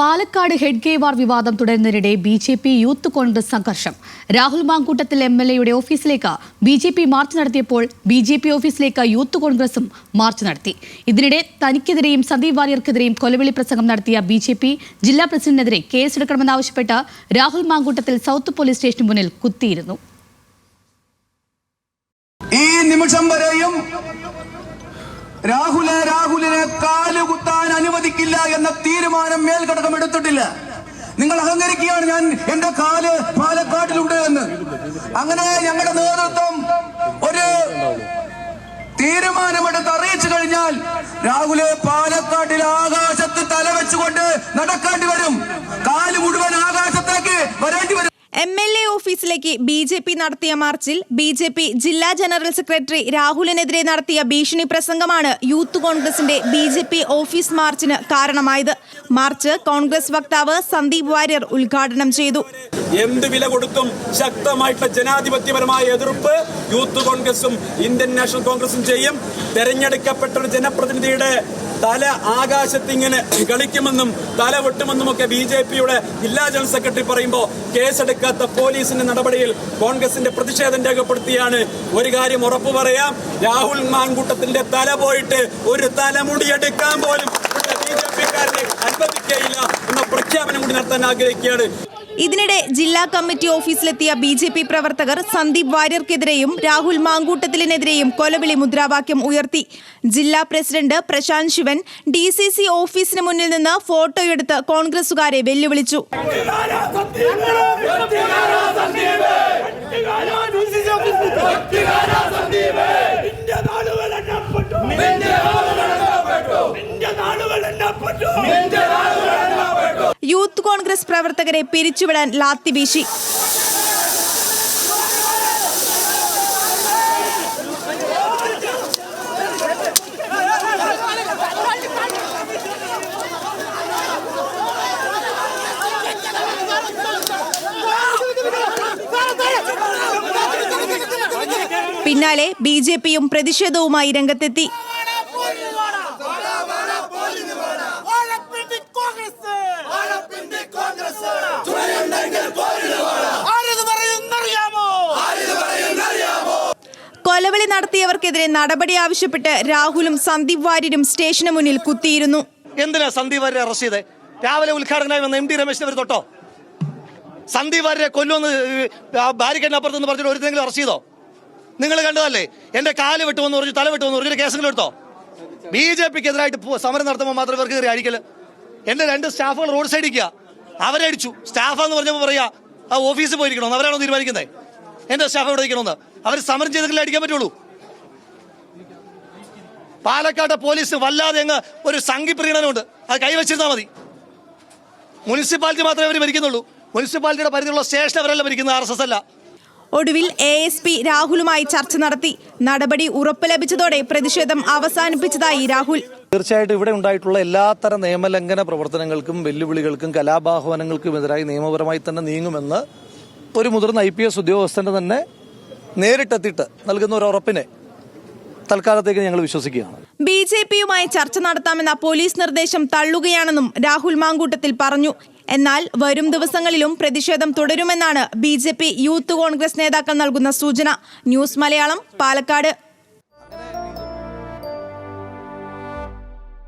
Palakkad head Hedgewar വിവാദം തുടരുന്നതിനിടെ B J P youth Congress സംഘർഷം. രാഹുൽ മാങ്കൂട്ടത്തിൽ എം എൽ എയുടെ ഓഫീസിലേക്ക് ബി ജെ പി മാർച്ച് നടത്തിയപ്പോൾ ബി ജെ പി ഓഫീസിലേക്ക് യൂത്ത് കോൺഗ്രസും മാർച്ച് നടത്തി. ഇതിനിടെ തനിക്കെതിരെയും സന്ദീപ് വാര്യർക്കെതിരെയും കൊലവിളി പ്രസംഗം നടത്തിയ ബി ജെ പി ജില്ലാ പ്രസിഡന്റിനെതിരെ കേസെടുക്കണമെന്നാവശ്യപ്പെട്ട് രാഹുൽ മാങ്കൂട്ടത്തിൽ സൗത്ത് പോലീസ് സ്റ്റേഷന് മുന്നിൽ കുത്തിയിരുന്നു. ഈ നിമിഷം വരെയും രാഹുലെ രാഹുലിനെ കാലുകുത്താൻ അനുവദിക്കില്ല എന്ന തീരുമാനം മേൽഘടകം എടുത്തിട്ടില്ല. നിങ്ങൾ അഹങ്കരിക്കുകയാണ് ഞാൻ എന്റെ കാൽ പാലക്കാട്ടിലുണ്ട് എന്ന്. അങ്ങനെ ഞങ്ങളുടെ നേതൃത്വം ഒരു തീരുമാനമെടുത്ത് അറിയിച്ചു കഴിഞ്ഞാൽ രാഹുലെ പാലക്കാട്ടിൽ ആകാശത്ത് തലവെച്ചുകൊണ്ട് നടക്കേണ്ടി വരും കാൽ മുഴുവൻ ആകാശത്തേക്ക് വരേണ്ടി വരും എം എൽ എ ഓഫീസിലേക്ക് ബി ജെ പി നടത്തിയ മാർച്ചിൽ ബി ജെ പി ജില്ലാ ജനറൽ സെക്രട്ടറി രാഹുലിനെതിരെ നടത്തിയ ഭീഷണി പ്രസംഗമാണ് യൂത്ത് കോൺഗ്രസിന്റെ ബി ജെ പി ഓഫീസ് മാർച്ചിന് കാരണമായത്. മാർച്ച് കോൺഗ്രസ് വക്താവ് സന്ദീപ് വാര്യർ ഉദ്ഘാടനം ചെയ്തു. എന്ത് വില കൊടുക്കും ശക്തമായിട്ടുള്ള ജനാധിപത്യപരമായ എതിർപ്പ് യൂത്ത് കോൺഗ്രസും ഇന്ത്യൻ നാഷണൽ കോൺഗ്രസും ചെയ്യും. തെരഞ്ഞെടുക്കപ്പെട്ട ഒരു ജനപ്രതിനിധിയുടെ തല ആകാശത്തിങ്ങനെ കളിക്കുമെന്നും തല വെട്ടുമെന്നും ഒക്കെ ബി ജെ പിയുടെ ജില്ലാ ജനറൽ സെക്രട്ടറി പറയുമ്പോൾ കേസെടുക്കാത്ത പോലീസിന്റെ നടപടിയിൽ കോൺഗ്രസിന്റെ പ്രതിഷേധം രേഖപ്പെടുത്തിയാണ്. ഒരു കാര്യം ഉറപ്പു പറയാം. രാഹുൽ മാൻകൂട്ടത്തിന്റെ തല പോയിട്ട് ഒരു തലമുടി എടുക്കാൻ പോലും ബി എന്ന പ്രഖ്യാപനം കൂടി നടത്താൻ ആഗ്രഹിക്കുകയാണ്. ഇതിനിടെ ജില്ലാ കമ്മിറ്റി ഓഫീസിലെത്തിയ ബി ജെ പി പ്രവർത്തകർ സന്ദീപ് വാര്യർക്കെതിരെയും രാഹുൽ മാങ്കൂട്ടത്തിലിനെതിരെയും കൊലവിളി മുദ്രാവാക്യം ഉയർത്തി. ജില്ലാ president Prashanth Sivan D C C ഓഫീസിന് മുന്നിൽ നിന്ന് ഫോട്ടോയെടുത്ത് കോൺഗ്രസുകാരെ വെല്ലുവിളിച്ചു. യൂത്ത് കോൺഗ്രസ് പ്രവർത്തകരെ പിരിച്ചുവിടാൻ ലാത്തി വീശി. പിന്നാലെ ബി ജെ പിയും പ്രതിഷേധവുമായി രംഗത്തെത്തി. കൊലവിളി നടത്തിയവർക്കെതിരെ നടപടി ആവശ്യപ്പെട്ട് രാഹുലും സന്ദീപ് വാര്യരും സ്റ്റേഷന് മുന്നിൽ കുത്തിയിരുന്നു. എന്തിനാ സന്ദീപ് വാര്യരെ അറസ്റ്റ് ചെയ്തേ? രാവിലെ ഉദ്ഘാടനമായി വന്ന എം ഡി രമേശിനെ തൊട്ടോ? സന്ദീപ് വാര്യരെ കൊല്ലുമെന്ന് ബാരിക്കേഡിനപ്പുറത്ത് പറഞ്ഞിട്ട് ഒരുത്തെങ്കിലും അറസ്റ്റ് ചെയ്തോ? നിങ്ങൾ കണ്ടതല്ലേ? എന്റെ കാൽ വെട്ടുമെന്ന് പറഞ്ഞു തല വെട്ടുമെന്ന് പറഞ്ഞു കേസെങ്കിലും എടുത്തോ? ബി ജെ പിക്ക് എതിരായിട്ട് സമരം നടത്തുമ്പോൾ മാത്രം ഇവർക്ക് കയറി അടിക്കൽ. എന്റെ രണ്ട് സ്റ്റാഫുകൾ റോഡ് സൈഡ് ഇരിക്കുക അവരെ അടിച്ചു. സ്റ്റാഫാന്ന് പറഞ്ഞപ്പോൾ പറയാ ആ ഓഫീസിൽ പോയിരിക്കണമെന്ന് അവരാണോ തീരുമാനിക്കുന്നത് എന്റെ സ്റ്റാഫ് എവിടെ ഇരിക്കണമെന്ന് അവർ സമരം ചെയ്തെങ്കിലും അടിക്കാൻ പറ്റുള്ളൂ? പാലക്കാട്ടെ പോലീസ് വല്ലാതെ അങ്ങ് ഒരു സംഘിപ്രീണനമുണ്ട് അത് കൈവച്ചിരുന്നാൽ മതി. മുനിസിപ്പാലിറ്റി മാത്രമേ അവർ ഭരിക്കുന്നുള്ളൂ മുനിസിപ്പാലിറ്റിയുടെ പരിധിയിലുള്ള സ്റ്റേഷൻ അവരല്ല ഭരിക്കുന്നത് ആർ എസ് എസ് അല്ല. ഒടുവിൽ എ എസ് പി രാഹുലുമായി ചർച്ച നടത്തി. നടപടി ഉറപ്പ് ലഭിച്ചതോടെ പ്രതിഷേധം അവസാനിപ്പിച്ചതായി രാഹുൽ. തീർച്ചയായിട്ടും ഇവിടെ ഉണ്ടായിട്ടുള്ള എല്ലാത്തരം നിയമലംഘന പ്രവർത്തനങ്ങൾക്കും വെല്ലുവിളികൾക്കും കലാപാഹ്വാനങ്ങൾക്കും എതിരായി നിയമപരമായി തന്നെ നീങ്ങുമെന്ന് ഒരു മുതിർന്ന ഐ പി എസ് ഉദ്യോഗസ്ഥന്റെ തന്നെ നേരിട്ടെത്തിയിട്ട് നൽകുന്ന ഒരു ഉറപ്പിനെ തൽക്കാലത്തേക്ക് ഞങ്ങൾ വിശ്വസിക്കുകയാണ്. ബി ജെ പിയുമായി ചർച്ച നടത്താമെന്ന പോലീസ് നിർദ്ദേശം തള്ളുകയാണെന്നും രാഹുൽ മാങ്കൂട്ടത്തിൽ പറഞ്ഞു. എന്നാൽ വരും ദിവസങ്ങളിലും പ്രതിഷേധം തുടരുമെന്നാണ് ബി യൂത്ത് കോൺഗ്രസ് നേതാക്കൾ നൽകുന്ന സൂചന. ന്യൂസ് മലയാളം പാലക്കാട്.